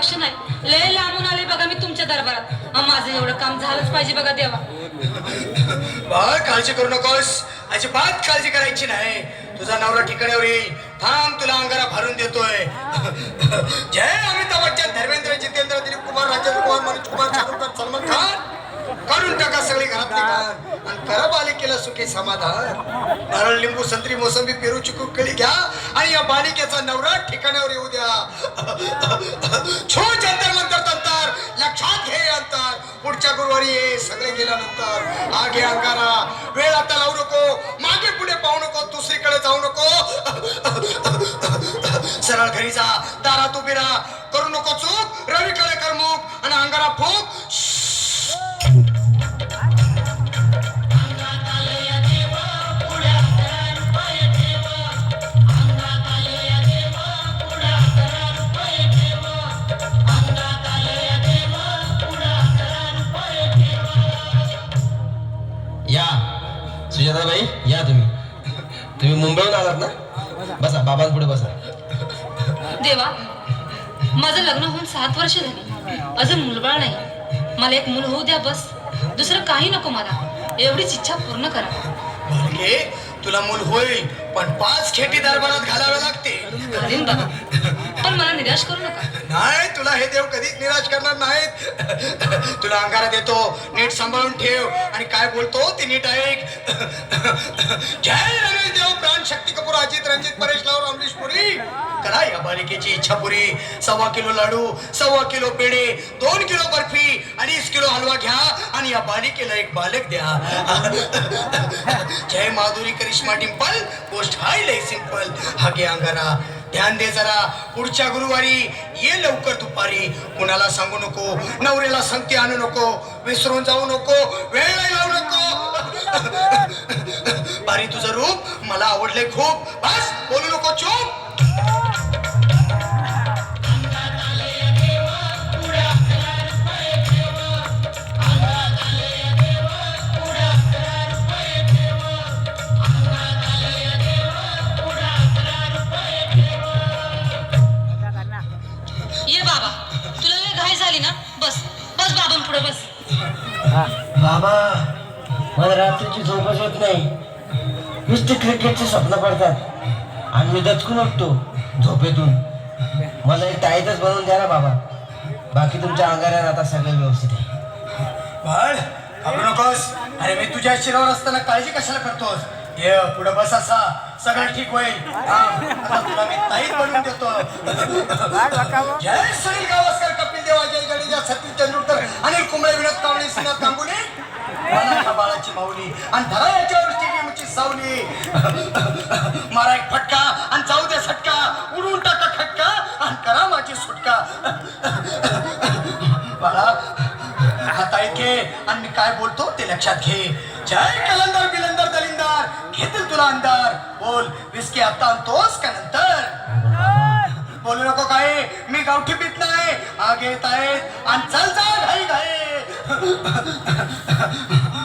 लक्ष नाही. लय लांबून आले बघा मी तुमच्या दरबारात. माझं एवढं काम झालंच पाहिजे बघा देवा. बाळ काळजी करू नकोस. अजिबात काळजी करायची नाही. तुझा नवरा ठिकाणावर येईल. थांब तुला अंगारा भरून देतोय. जय अमिताभ बच्चन धर्मेंद्र जितेंद्र दिलीप कुमार राजेंद्र कुमार मनोज कुमार शाहरुख खान सलमान खान. काढून टाका सगळे घरात आणि करा बालिकेला सुखी समाधान. नारळ लिंबू संत्री मोसंबी पेरू चिकू कळी घ्या. आणि या बालिकेचा नवरा ठिकाणावर येऊ द्या. पुढच्या ये सगळे गेल्यानंतर आगे अंगारा. वेळ आता लावू नको. मागे पुढे पाहू नको. दुसरीकडे जाऊ नको. सरळ घरी जा. दारात उभी राहा. सुजाताबाई या तुम्ही. तुम्ही मुंबईहून आलात ना? बसा बाबांपुढे बसा. देवा माझं लग्न होऊन सात वर्ष झाली. अजून मुलबाळ नाही. मला एक मूल होऊ द्या बस. दुसरं काही नको मला. एवढीच इच्छा पूर्ण करा. तुला मूल होईल पण पाच खेटी दरबारात घालावे लागते बाबा. पण मला निराश करू नका. नाही तुला हे देव कधीच निराश करणार नाहीत. तुला अंगारा देतो नीट सांभाळून ठेव. आणि काय बोलतो ते नीट ऐक. जय रमेश देव प्राण शक्ती कपूर अजित रंजित परेश लाव अमरीश पुरी. करा या बालिकेची इच्छा पुरी. सव्वा किलो लाडू सव्वा किलो पेढे दोन किलो बर्फी अडीच किलो हलवा घ्या. आणि या बालिकेला एक बालक द्या. जय माधुरी करिश्मा डिंपल. गोष्ट हाय लय सिंपल. हा घे अंगारा. ध्यान दे जरा. पुढच्या गुरुवारी ये लवकर दुपारी. कुणाला सांगू नको. नवऱ्याला संगती आणू नको. विसरून जाऊ नको. वेळ नाही लावू नको. बारी तुझं रूप मला आवडले खूप. बस बोलू नको चूप. बाबा मला रात्रीची झोपच होत नाही. नुसते क्रिकेटचे स्वप्न पडतात. आणि मी दचकून उठतो झोपेतून. मला एक ताईतच बनवून द्या ना बाबा. बाकी तुमच्या अंगाऱ्यात आता सगळं व्यवस्थित आहे. बाळ घाबरू नकोस. अरे मी तुझ्या शिरावर असताना काळजी कशाला करतोस? ये पुढे बस असा. सगळं ठीक होईल. हा, आता तुला मी ताईत बनवून देतो. जय सुनील गावस्कर कपिल देव अजय जडेजा सचिन तेंडुलकर अनिल कुंबळे विनोद कांबळे श्रीनाथ गांगुली माऊली आणि धरा याच्यावर स्टेडियमची सावली. मारा एक फटका आणि जाऊ दे सटका. उडून टाका खटका आणि करा माझी सुटका. बाळा हात ऐके आणि मी काय बोलतो ते लक्षात घे. जय कलंदर बिलंदर दलिंदर. घेतील तुला अंधार. बोल विस्की आता आणतोस का नंतर? बोलू नको काय मी गावठी पित नाही. आग येत आहेत. आणि चल जा घाई घाई.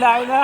तिकडे आहे ना